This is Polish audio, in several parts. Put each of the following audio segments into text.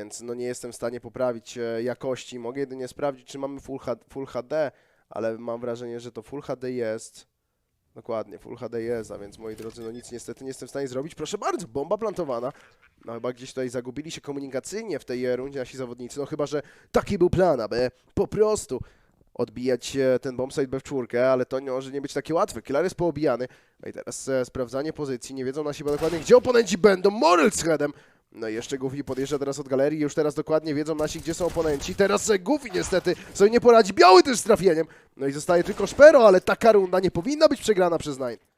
Więc no nie jestem w stanie poprawić e, jakości. Mogę jedynie sprawdzić, czy mamy full, H- full HD, ale mam wrażenie, że to Full HD jest. Dokładnie, Full HD jest, a więc moi drodzy, no nic niestety nie jestem w stanie zrobić. Proszę bardzo, bomba plantowana. No chyba gdzieś tutaj zagubili się komunikacyjnie w tej rundzie nasi zawodnicy. No chyba, że taki był plan, aby po prostu odbijać e, ten bombsite B czwórkę, ale to nie może nie być takie łatwe. Killer jest poobijany. No i teraz e, sprawdzanie pozycji. Nie wiedzą nasi chyba dokładnie, gdzie oponenci będą. Morel z headem. No i jeszcze Goofy podjeżdża teraz od galerii. Już teraz dokładnie wiedzą nasi, gdzie są oponenci. Teraz Goofy niestety sobie nie poradzi. Biały też z trafieniem. No i zostaje tylko Szpero, ale taka runda nie powinna być przegrana przez Nine.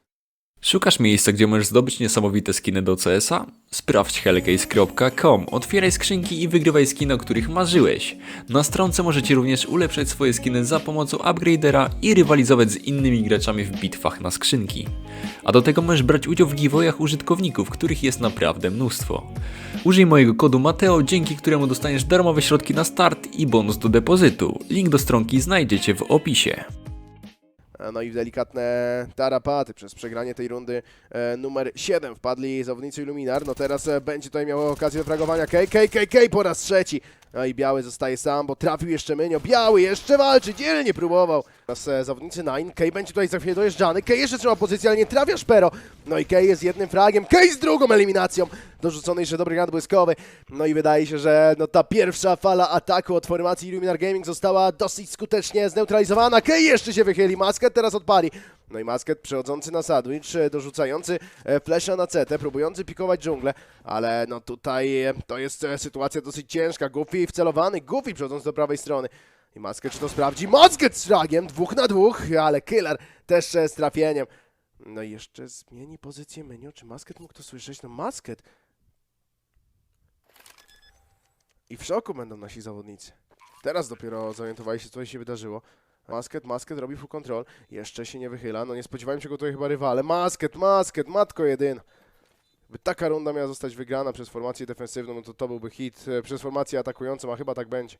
Szukasz miejsca, gdzie możesz zdobyć niesamowite skiny do CS-a? Sprawdź hellcase.com, otwieraj skrzynki i wygrywaj skiny, o których marzyłeś. Na stronce możecie również ulepszać swoje skiny za pomocą upgradera i rywalizować z innymi graczami w bitwach na skrzynki. A do tego możesz brać udział w giveawayach użytkowników, których jest naprawdę mnóstwo. Użyj mojego kodu Mateo, dzięki któremu dostaniesz darmowe środki na start i bonus do depozytu. Link do stronki znajdziecie w opisie. E, No i w delikatne tarapaty przez przegranie tej rundy e, numer 7 wpadli zawodnicy Illuminar. No teraz e, będzie tutaj miał okazję do fragowania K, K, K, K po raz trzeci. No i Biały zostaje sam, bo trafił jeszcze Mynio. Biały jeszcze walczy, dzielnie próbował. Teraz e, zawodnicy Nine, K będzie tutaj za chwilę dojeżdżany. K jeszcze trzyma pozycję, ale nie trafia Szpero. No i K jest jednym fragiem, K z drugą eliminacją. Dorzucony jeszcze dobry granat błyskowy. No i wydaje się, że no, ta pierwsza fala ataku od formacji Illuminar Gaming została dosyć skutecznie zneutralizowana. K jeszcze się wychyli, Masket teraz odpali. No i Masket przechodzący na sandwich, dorzucający e, flesza na CT, próbujący pikować dżunglę, ale no tutaj e, to jest sytuacja dosyć ciężka. Goofy wcelowany, Goofy przechodząc do prawej strony. I Masket czy to sprawdzi? Masket z fragiem, dwóch na dwóch, ale Killer też e, z trafieniem. No i jeszcze zmieni pozycję menu. Czy Masket mógł to słyszeć? No Masket. I w szoku będą nasi zawodnicy. Teraz dopiero zorientowali się, co się wydarzyło. Masket, Masket robi full control. Jeszcze się nie wychyla. No nie spodziewałem się go tutaj chyba rywale. Masket, Masket, matko jedyna. By taka runda miała zostać wygrana przez formację defensywną, no to to byłby hit. E, Przez formację atakującą, a chyba tak będzie.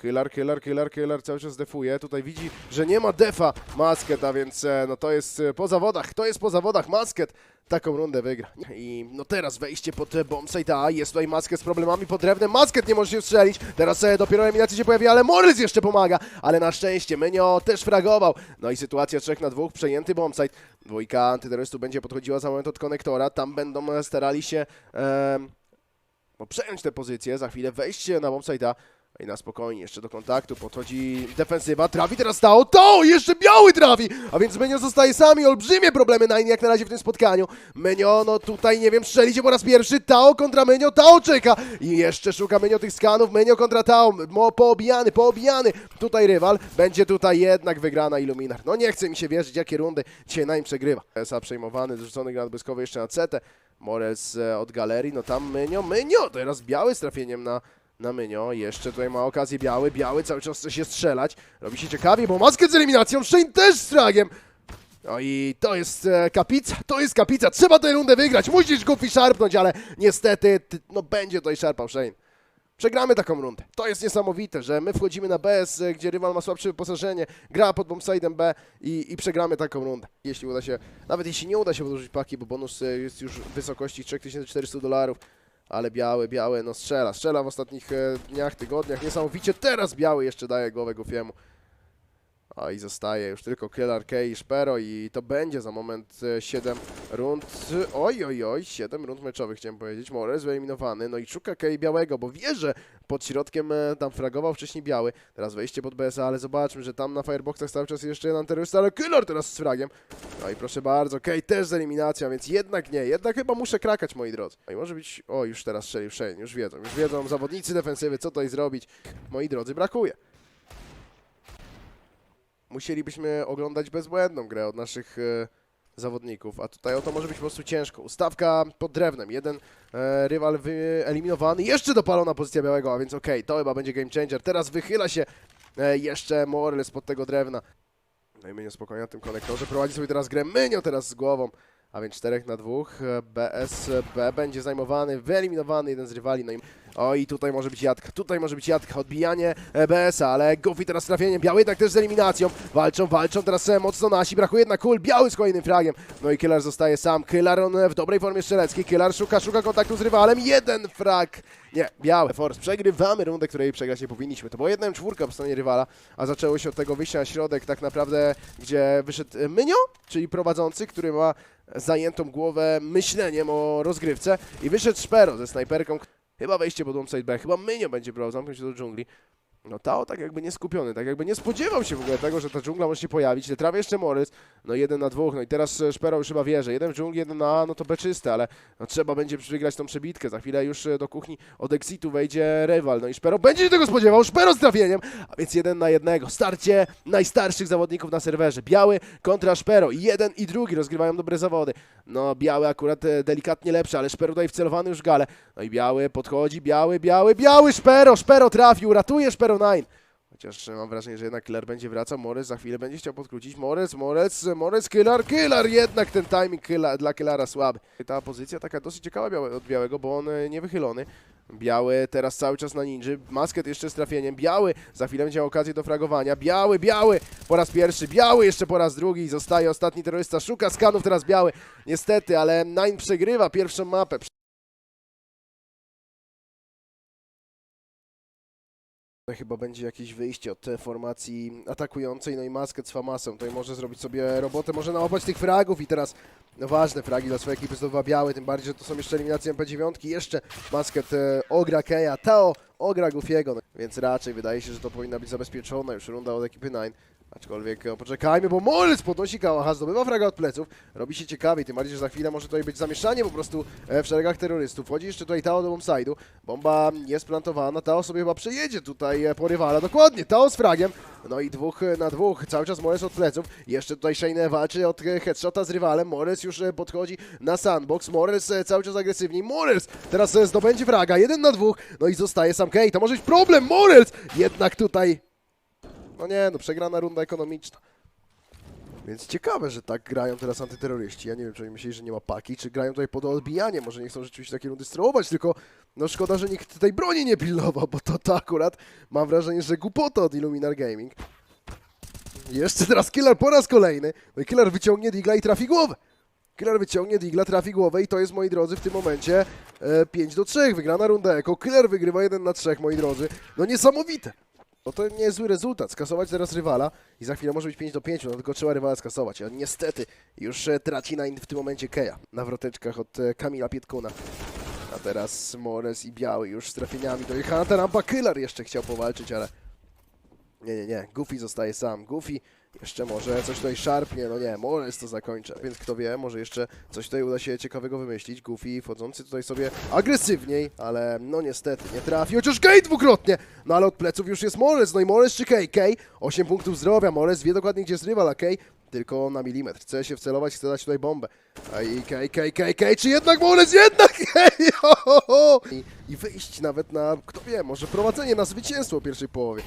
Killer, killer, killer, killer cały czas defuje. Tutaj widzi, że nie ma defa Masket, a więc e, no to jest e, po zawodach. To jest po zawodach. Masket taką rundę wygra. I no teraz wejście pod bombsite A. Jest tutaj Masket z problemami pod drewnem. Masket nie może się strzelić. Teraz dopiero eliminacja się pojawi, ale Morris jeszcze pomaga. Ale na szczęście Menio też fragował. No i sytuacja 3 na 2, przejęty bombsite. Dwójka antyterrorystów będzie podchodziła za moment od konektora. Tam będą e, starali się no, przejąć tę pozycję. Za chwilę wejście na bombsite'a. I na spokojnie, jeszcze do kontaktu, podchodzi defensywa, trafi teraz Tao, to jeszcze biały trafi, a więc Menio zostaje sami, olbrzymie problemy na jak na razie w tym spotkaniu. Menio, no tutaj nie wiem, strzelicie po raz pierwszy, Tao kontra Menio, Tao czeka! I jeszcze szuka Menio tych skanów, Menio kontra Tao, Mo, poobijany, poobijany, tutaj rywal, będzie tutaj jednak wygrana Illuminar. No nie chce mi się wierzyć, jakie rundy dzisiaj nim przegrywa. SA przejmowany, dorzucony granat błyskowy jeszcze na CT, Morez e, od galerii, no tam Menio, Menio, teraz biały z trafieniem na na Mynio. Jeszcze tutaj ma okazję biały. Biały cały czas chce się strzelać. Robi się ciekawie, bo maskę z eliminacją. Shane też z fragiem. No i to jest e, kapica, to jest kapica. Trzeba tę rundę wygrać. Musisz Goofy szarpnąć, ale niestety ty, no będzie tutaj szarpał Shane. Przegramy taką rundę. To jest niesamowite, że my wchodzimy na BS, e, gdzie rywal ma słabsze wyposażenie, gra pod bombside'em B i, i przegramy taką rundę. Jeśli uda się, nawet jeśli nie uda się wydłużyć paki, bo bonus e, jest już w wysokości 3400 dolarów, ale biały, biały, no strzela, strzela w ostatnich e, dniach, tygodniach, niesamowicie. Teraz biały jeszcze daje głowę Gofiemu. A i zostaje już tylko Killer K i Szpero i to będzie za moment 7 rund. Oj, oj, oj, 7 rund meczowych chciałem powiedzieć. Morez wyeliminowany, no i szuka K białego, bo wie, że pod środkiem e, tam fragował wcześniej biały. Teraz wejście pod BSA, ale zobaczmy, że tam na Fireboxach cały czas jeszcze jeden terrorysta, ale Killer teraz z fragiem. No i proszę bardzo, K też z eliminacją, więc jednak nie, jednak chyba muszę krakać, moi drodzy. No i może być, o już teraz strzelił Shane, już wiedzą, już wiedzą zawodnicy defensywy, co tutaj zrobić. Moi drodzy, brakuje musielibyśmy oglądać bezbłędną grę od naszych e, zawodników, a tutaj o to może być po prostu ciężko. Ustawka pod drewnem, jeden e, rywal wyeliminowany, jeszcze dopalona pozycja białego, a więc okej, to chyba będzie game changer. Teraz wychyla się e, jeszcze Morel spod tego drewna. No i Mynio spokojnie na tym konektorze, prowadzi sobie teraz grę Mynio teraz z głową. A więc 4 na 2, BSB będzie zajmowany, wyeliminowany jeden z rywali, no i O i tutaj może być jadka, tutaj może być jadka, odbijanie EBS-a, ale Goofy teraz trafieniem, Biały jednak też z eliminacją, walczą, walczą, teraz e, mocno nasi, brakuje jednak kul, Biały z kolejnym fragiem, no i Killer zostaje sam, Killer on e, w dobrej formie strzeleckiej, Killer szuka, szuka kontaktu z rywalem, jeden frag, nie, Biały, Force, przegrywamy rundę, której przegrać nie powinniśmy, to była jedna czwórka po stronie rywala, a zaczęło się od tego wyjścia na środek, tak naprawdę, gdzie wyszedł e, Mynio, czyli prowadzący, który ma zajętą głowę myśleniem o rozgrywce i wyszedł Szpero ze snajperką, Chyba wejście pod Side B, chyba Mynio będzie próbował zamknąć się do dżungli. No Tao tak jakby nie skupiony, tak jakby nie spodziewał się w ogóle tego, że ta dżungla może się pojawić. Nie trafi jeszcze Morys, no jeden na dwóch, no i teraz e, Szpero już chyba wie, że jeden w dżungli, jeden na A, no to beczyste, ale no, trzeba będzie wygrać tą przebitkę. Za chwilę już e, do kuchni od exitu wejdzie rywal, no i Szpero będzie się tego spodziewał, Szpero z trafieniem, a więc jeden na jednego. Starcie najstarszych zawodników na serwerze. Biały kontra Szpero jeden i drugi rozgrywają dobre zawody. No Biały akurat e, delikatnie lepszy, ale Szpero tutaj wcelowany już w galę. No i Biały podchodzi, Biały, Biały, Biały, Szpero, Szpero trafił, ratuje Szpero 9. Chociaż mam wrażenie, że jednak Killer będzie wracał, Morez za chwilę będzie chciał podkrócić, Morez, Morez, Morez, Killer, Killer, jednak ten timing Killa, dla Killara słaby. Ta pozycja taka dosyć ciekawa białe, od Białego, bo on e, nie wychylony. Biały teraz cały czas na ninży, Masket jeszcze z trafieniem, Biały za chwilę będzie okazję do fragowania, Biały, Biały! Po raz pierwszy, Biały jeszcze po raz drugi, zostaje ostatni terrorysta, szuka skanów teraz Biały, niestety, ale Nine przegrywa pierwszą mapę. To chyba będzie jakieś wyjście od tej formacji atakującej, no i Masket z Famasem tutaj może zrobić sobie robotę, może nałapać tych fragów i teraz no ważne fragi dla swojej ekipy zdobywa biały, tym bardziej, że to są jeszcze eliminacje MP9, jeszcze Masket ogra Keja, Tao ogra Goofiego, no, więc raczej wydaje się, że to powinna być zabezpieczona już runda od ekipy 9. Aczkolwiek e, poczekajmy, bo Morris podnosi kałacha, zdobywa fraga od pleców, robi się ciekawiej, tym bardziej, że za chwilę może tutaj być zamieszanie po prostu e, w szeregach terrorystów. Wchodzi jeszcze tutaj Tao do bombside'u, bomba jest plantowana, Tao sobie chyba przejedzie tutaj e, po rywala, dokładnie, Tao z fragiem, no i dwóch na dwóch, cały czas Morris od pleców, jeszcze tutaj Shane walczy od headshota z rywalem, Morris już podchodzi na sandbox, Morris cały czas agresywniej, Morris teraz zdobędzie fraga, jeden na dwóch, no i zostaje sam Kay, to może być problem, Morris jednak tutaj no nie, no przegrana runda ekonomiczna. Więc ciekawe, że tak grają teraz antyterroryści. Ja nie wiem, czy oni myśleli, że nie ma paki, czy grają tutaj pod odbijanie. Może nie chcą rzeczywiście takie rundy sterować, tylko no szkoda, że nikt tej broni nie pilnował, bo to, to akurat mam wrażenie, że głupota od Illuminar Gaming. Jeszcze teraz Killer po raz kolejny. No i Killer wyciągnie Digla i trafi głowę. Killer wyciągnie Digla, trafi głowę i to jest, moi drodzy, w tym momencie e, 5 do 3. Wygrana runda Eko. Killer wygrywa 1 na 3, moi drodzy. No niesamowite. No to nie jest zły rezultat. Skasować teraz rywala i za chwilę może być 5 do 5, no tylko trzeba rywala skasować. A niestety już e, traci na w tym momencie Keja na wroteczkach od e, Kamila Pietkuna. A teraz Mores i Biały już z trafieniami. Dojechana ta rampa. Killer jeszcze chciał powalczyć, ale nie, nie, nie. Goofy zostaje sam. Goofy jeszcze może coś tutaj szarpnie, no nie, Mores to zakończę. Więc kto wie, może jeszcze coś tutaj uda się ciekawego wymyślić. Goofy wchodzący tutaj sobie agresywniej, ale no niestety nie trafi. Chociaż Kay dwukrotnie! No ale od pleców już jest Mores, no i Mores czy Kay? Kay 8 punktów zdrowia, Mores wie dokładnie gdzie jest rywal, a Kay tylko na milimetr. Chce się wcelować, chce dać tutaj bombę. A i Kay, Kay, Kay, Kay, czy jednak Mores? Jednak Kay! I, I wyjść nawet na, kto wie, może prowadzenie na zwycięstwo w pierwszej połowie.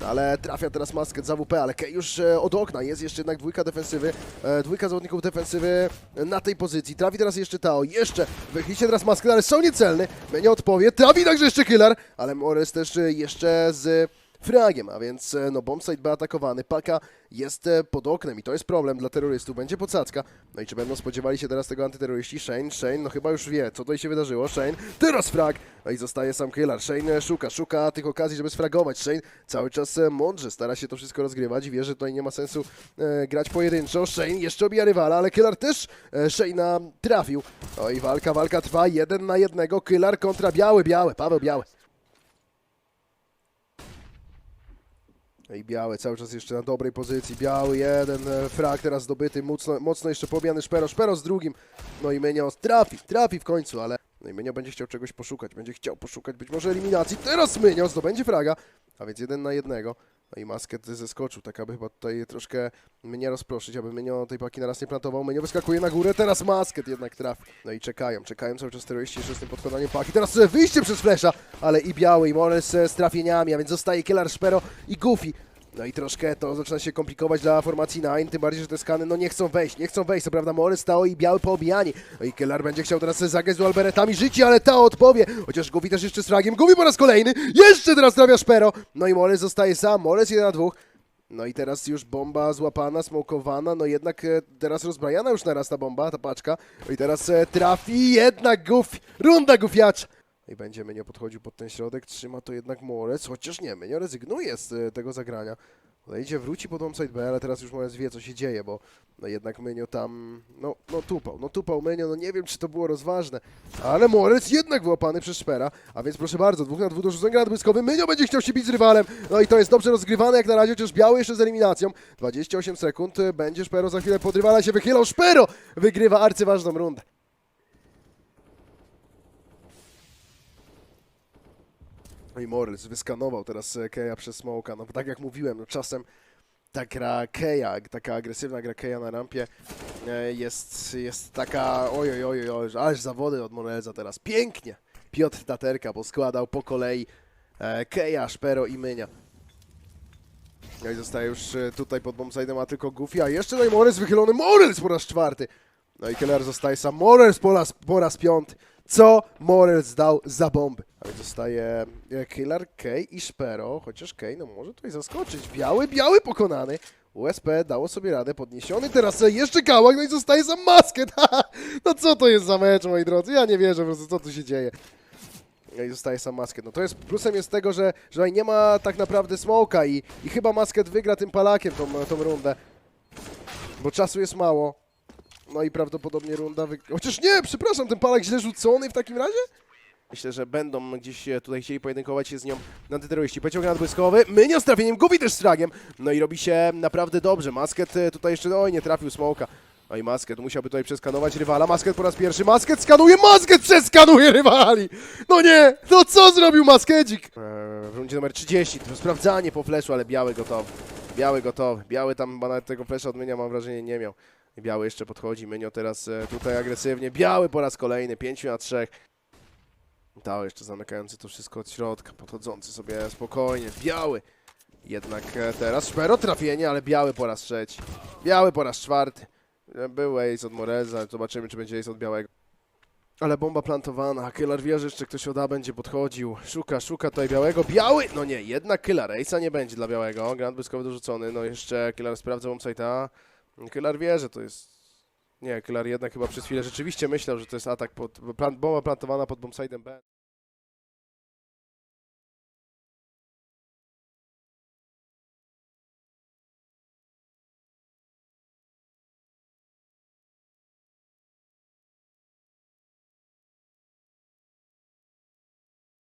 Ale trafia teraz masket za WP, ale Kej już e, od okna. Jest jeszcze jednak dwójka defensywy, e, dwójka zawodników defensywy na tej pozycji. Trafi teraz jeszcze Tao, jeszcze wychylicie teraz masket, ale strzał niecelny, nie odpowie, trafi także jeszcze killer, ale Morris też e, jeszcze z fragiem, a więc e, no bombsite B atakowany, Paka jest e, pod oknem i to jest problem dla terrorystów, będzie podsadzka. No i czy będą spodziewali się teraz tego antyterroryści? Shane, Shane, no chyba już wie, co tutaj się wydarzyło. Shane, teraz frag! No i zostaje sam killer. Shane e, szuka, szuka tych okazji, żeby sfragować. Shane cały czas mądrze stara się to wszystko rozgrywać, wie, że tutaj nie ma sensu e, grać pojedynczo. Shane jeszcze obija rywala, ale killer też e, Shane'a trafił. No i walka, walka trwa, jeden na jednego, killer kontra biały, biały, Paweł Biały. I biały cały czas jeszcze na dobrej pozycji. Biały jeden, e, frag teraz zdobyty, mocno, mocno jeszcze pobijany Szpero, Szpero z drugim. No i Menio trafi, trafi w końcu, ale no i Menio będzie chciał czegoś poszukać, będzie chciał poszukać być może eliminacji. Teraz Menio zdobędzie fraga, a więc jeden na jednego. No i Masket zeskoczył, tak aby chyba tutaj troszkę mnie rozproszyć, aby Menio tej paki naraz nie plantował. Menio wyskakuje na górę, teraz Masket jednak trafi. No i czekają, czekają cały czas terroryści jeszcze z tym podkładaniem paki. Teraz wyjście przez flesza, ale i Biały, i Morris e, z trafieniami, a więc zostaje Killer, Szpero i Goofy. No i troszkę to zaczyna się komplikować dla formacji Nine, tym bardziej, że te skany no nie chcą wejść, nie chcą wejść. Co prawda Morys stało i biały poobijani. No i Keller będzie chciał teraz zagrać z Alberetami życie, ale ta odpowie. Chociaż Gubi też jeszcze z fragiem. Gubi po raz kolejny. Jeszcze teraz trafia Szpero. No i Morys zostaje sam. Morys 1 na 2. No i teraz już bomba złapana, smokowana, no jednak e, teraz rozbrajana już naraz ta bomba, ta paczka. No i teraz e, trafi jednak Goofy, runda Gufiacza. I będzie Menio podchodził pod ten środek, trzyma to jednak Morec, chociaż nie, Menio rezygnuje z e, tego zagrania. Odejdzie, wróci pod onside B, ale teraz już Morec wie co się dzieje, bo no jednak Menio tam, no, no tupał, no tupał Menio, no nie wiem czy to było rozważne, ale Morec jednak wyłapany przez Szpera, a więc proszę bardzo, dwóch na dwóch do rzucenia granat błyskowy, Menio będzie chciał się bić z rywalem, no i to jest dobrze rozgrywane jak na razie, chociaż biały jeszcze z eliminacją, 28 sekund, e, będzie Szpero za chwilę pod rywala się wychylał, Szpero wygrywa arcyważną rundę. No i Morris wyskanował teraz e, Keja przez Smoka. No tak jak mówiłem, no czasem ta gra Keja, taka agresywna gra Keja na rampie e, jest, jest taka oj, oj, oj, aż zawody od Morelza teraz. Pięknie! Piotr Taterka poskładał po kolei e, Keja, Szpero i Mynia. No i zostaje już tutaj pod bombside'em, a tylko Goofy, a jeszcze i Morris wychylony, Morris po raz czwarty. No i Keller zostaje sam, Morris po raz, po raz piąty. Co Morris dał za bomby? A więc zostaje e, Killer, Kay i Szpero, chociaż Kay no może tutaj zaskoczyć. Biały, biały pokonany. USP dało sobie radę, podniesiony teraz jeszcze Kałak, no i zostaje sam Masket. no co to jest za mecz, moi drodzy? Ja nie wierzę po prostu, co tu się dzieje. No i zostaje sam Masket. No to jest plusem jest tego, że, że nie ma tak naprawdę smoka i, i chyba Masket wygra tym palakiem tą, tą rundę. Bo czasu jest mało. No i prawdopodobnie runda wy... Chociaż nie, przepraszam, ten palak źle rzucony w takim razie? Myślę, że będą gdzieś e, tutaj chcieli pojedynkować się z nią antyterroryści. Pociąg nadbłyskowy, Mynio z trafieniem, gubi też z fragiem. No i robi się naprawdę dobrze. Masket e, tutaj jeszcze, oj, nie trafił smoka. No i Masket musiałby tutaj przeskanować rywala. Masket po raz pierwszy, Masket skanuje, Masket przeskanuje rywali! No nie, no co zrobił Maskedzik? Eee, w rundzie numer 30, to sprawdzanie po fleszu, ale biały gotowy. Biały gotowy. Biały tam chyba nawet tego flesza odmienia, mam wrażenie, nie miał. Biały jeszcze podchodzi, Mynio teraz e, tutaj agresywnie. Biały po raz kolejny, 5 na 3. Tao jeszcze zamykający to wszystko od środka, podchodzący sobie spokojnie. Biały. Jednak e, teraz Szpero trafienie, ale biały po raz trzeci. Biały po raz czwarty. E, Był ace od Moreza, zobaczymy czy będzie ace od białego. Ale bomba plantowana, Killer wie, że jeszcze ktoś od A będzie podchodził. Szuka, szuka tutaj białego. Biały! No nie, jednak Killer Ace'a nie będzie dla białego. Grand błyskowy dorzucony, no jeszcze Killer sprawdza bombsite'a. Killer wie, że to jest... Nie, Killer jednak chyba przez chwilę rzeczywiście myślał, że to jest atak pod... Plan, bomba plantowana pod bombside'em B.